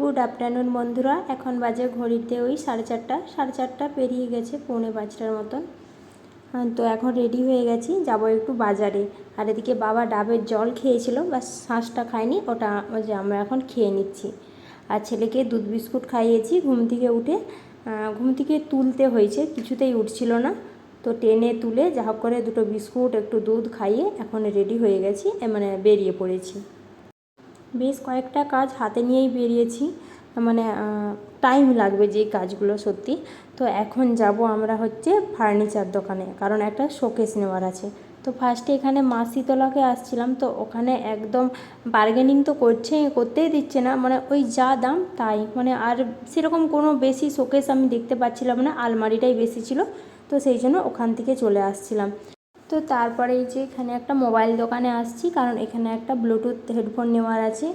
Good afternoon বন্ধুরা, এখন বাজে ঘড়িতে ওই সাড়ে চারটা সাড়ে চারটা পেরিয়ে গেছে পৌনে পাঁচটার মতন। তো এখন রেডি হয়ে গেছি, যাব একটু বাজারে। আর এদিকে বাবা ডাবের জল খেয়েছিল বা শ্বাসটা খায়নি, ওটা যে আমরা এখন খেয়ে নিচ্ছি। আর ছেলেকে দুধ বিস্কুট খাইয়েছি, ঘুম থেকে উঠে ঘুম থেকে তুলতে হয়েছে, কিছুতেই উঠছিল না। তো টেনে তুলে যা করে দুটো বিস্কুট, একটু দুধ খাইয়ে এখন রেডি হয়ে গেছি মানে বেরিয়ে পড়েছি। বেশ কয়েকটা কাজ হাতে নিয়েই বেরিয়েছি। মানে টাইম লাগবে যে কাজগুলো সত্যি। তো এখন যাব আমরা হচ্ছে ফার্নিচার দোকানে, কারণ একটা শোকেস নেওয়ার আছে। তো ফার্স্টে এখানে মাসিতলাকে আসছিলাম, তো ওখানে একদম বার্গেনিং তো করছে, করতেই দিচ্ছে না। মানে ওই যা দাম, তাই। মানে আর সেরকম কোনো বেশি শোকেস আমি দেখতে পাচ্ছিলাম না, আলমারিটাই বেশি ছিল। তো সেই জন্য ওখান থেকে চলে আসছিলাম। তো তারপরে এই যে এখানে একটা মোবাইল দোকানে আসছি, কারণ এখানে একটা ব্লুটুথ হেডফোন নেওয়ার আছে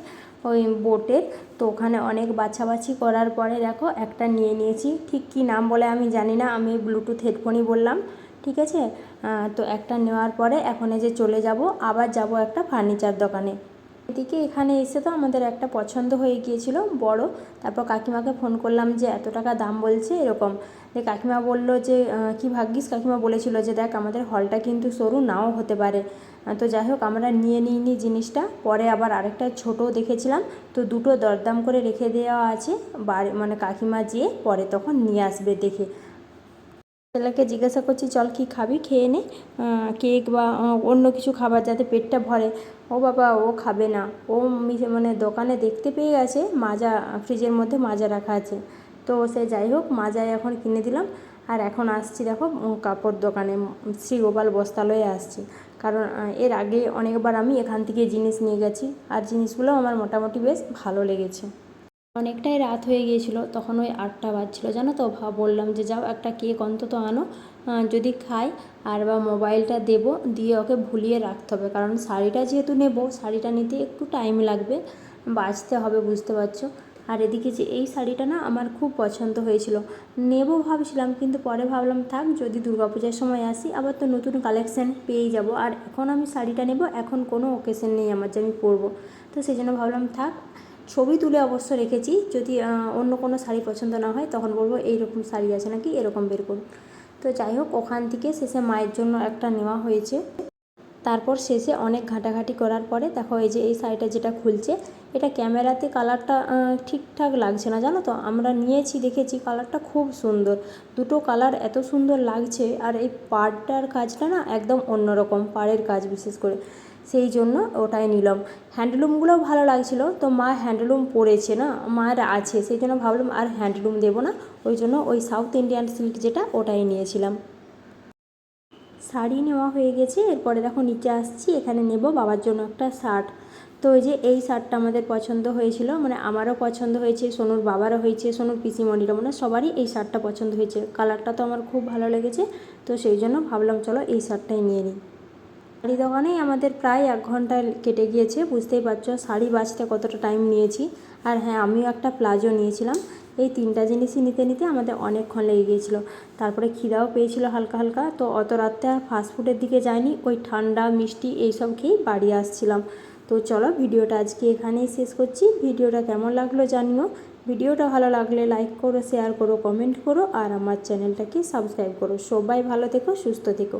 ওই বোটের। তো ওখানে অনেক বাছাবাছি করার পরে দেখো একটা নিয়ে নিয়েছি। ঠিক কি নাম বলে আমি জানি না, আমি ব্লুটুথ হেডফোনই বললাম, ঠিক আছে? তো একটা নেওয়ার পরে এখন এই যে চলে যাব, আবার যাব একটা ফার্নিচার দোকানে। এদিকে এখানে এসে তো আমাদের একটা পছন্দ হয়ে গিয়েছিল, বড়। তারপর কাকিমাকে ফোন করলাম যে, এত টাকা দাম বলছে? এরকম। যে কাকিমা বলল যে কি ভাগ্যিস? কাকিমা বলেছিল যে, দেখ, আমাদের হলটা কিন্তু সরু, নাও হতে পারে। তো যাই হোক, আমরা নিয়ে নিইনি জিনিসটা। পরে আবার আরেকটা ছোট দেখেছিলাম। তো দুটো দরদাম করে রেখে দেওয়া আছে, বাড়ি মানে কাকিমা যেয়ে পরে তখন নিয়ে আসবে দেখে। ছেলেকে জিজ্ঞাসা করছি চল কি খাবি? খেয়ে নে। কেক বা অন্য কিছু খাবার যাতে পেটটা ভরে। ও বাবা ও খাবে না। ও মানে দোকানে দেখতে পেয়ে গেছে মাজা ফ্রিজের মধ্যে মাজা রাখা আছে। তো সে যাই হোক মাজায় এখন কিনে দিলাম। আর এখন আসছি দেখো কাপড় দোকানে উম, শ্রী গোপাল বস্তালয়ে আসছি। কারণ এর আগে অনেকবার আমি এখান থেকে জিনিস নিয়ে গেছি। আর জিনিসগুলো আমার মোটামুটি বেশ ভালো লেগেছে। অনেকটাই রাত হয়ে গিয়েছিল, তখন ওই আটটা বাজছিল, জানো তো? বললাম যে, যাও একটা কেক অন্তত আনো যদি খাই, আর বা মোবাইলটা দেবো, দিয়ে ওকে ভুলিয়ে রাখতে হবে, কারণ শাড়িটা যেহেতু নেব, শাড়িটা নিতে একটু টাইম লাগবে, বাঁচতে হবে, বুঝতে পারছ? আর এদিকে যে, এই শাড়িটা না আমার খুব পছন্দ হয়েছিল। নেব ভাবছিলাম, কিন্তু পরে ভাবলাম, থাক, যদি দুর্গাপূজার সময় আসি, আবার তো নতুন কালেকশান পেয়েই যাব, আর এখন আমি শাড়িটা নেব, এখন কোনো ওকেশন নেই আমার যে আমি পরবো। তো সেই জন্য ভাবলাম, থাক ছবি তুলে অবশ্য রেখেছি, যদি অন্য কোনো শাড়ি পছন্দ না হয় তখন বলব এইরকম শাড়ি আছে নাকি এরকম বের করুন। তো যাই হোক, ওখান থেকে শেষে মায়ের জন্য একটা নেওয়া হয়েছে। তারপর শেষে অনেক ঘাটাঘাটি করার পরে দেখো এই যে এই শাড়িটা যেটা খুলছে, এটা ক্যামেরাতে কালারটা ঠিকঠাক লাগছে না, জানো তো? আমরা নিয়েছি, দেখেছি কালারটা খুব সুন্দর। দুটো কালার এত সুন্দর লাগছে, আর এই পাড়টার কাজটা না একদম অন্যরকম, পাড়ের কাজ বিশেষ করে। সেই জন্য ওটাই নিলাম। হ্যান্ডলুমগুলোও ভালো লাগছিল, তো মা হ্যান্ডলুম পরেছে না? মায়ের আছে, সেই জন্য ভাবলাম আর হ্যান্ডলুম দেবো না। ওই জন্য ওই সাউথ ইন্ডিয়ান সিল্ক যেটা, ওটাই নিয়েছিলাম। শাড়ি নেওয়া হয়ে গেছে, এরপরে দেখো নিচে আসছি, এখানে নেব বাবার জন্য একটা শার্ট। তো ওই যে এই শার্টটা আমাদের পছন্দ হয়েছিল মানে আমারও পছন্দ হয়েছে, সোনুর বাবারও হয়েছে, সোনুর পিসিমণিরও মানে সবারই এই শার্টটা পছন্দ হয়েছে। কালারটা তো আমার খুব ভালো লেগেছে, তো সেই জন্য ভাবলাম চলো এই শার্টটাই নিয়ে নিই। শাড়ি দোকানেই আমাদের প্রায় এক ঘণ্টা কেটে গিয়েছে, বুঝতেই পারছ, শাড়ি বাছতে কতটা টাইম নিয়েছি। আর হ্যাঁ আমিও একটা প্লাজো নিয়েছিলাম এই তিনটা জিনিসই নিতে নিতে আমাদের অনেকক্ষণ লেগে গিয়েছিল। তারপরে খিদাও পেয়েছিল হালকা হালকা, তো অত রাত্রে আর ফাস্টফুডের দিকে যাইনি, ওই ঠান্ডা, মিষ্টি এইসব খেয়েই বাড়ি আসছিলাম। তো চলো ভিডিওটা আজকে এখানেই শেষ করছি। ভিডিওটা কেমন লাগল জানিও। ভিডিওটা ভালো লাগলে লাইক করো শেয়ার করো কমেন্ট করো, আর আমার চ্যানেলটাকে সাবস্ক্রাইব করো। সবাই ভালো থেকো, সুস্থ থেকো।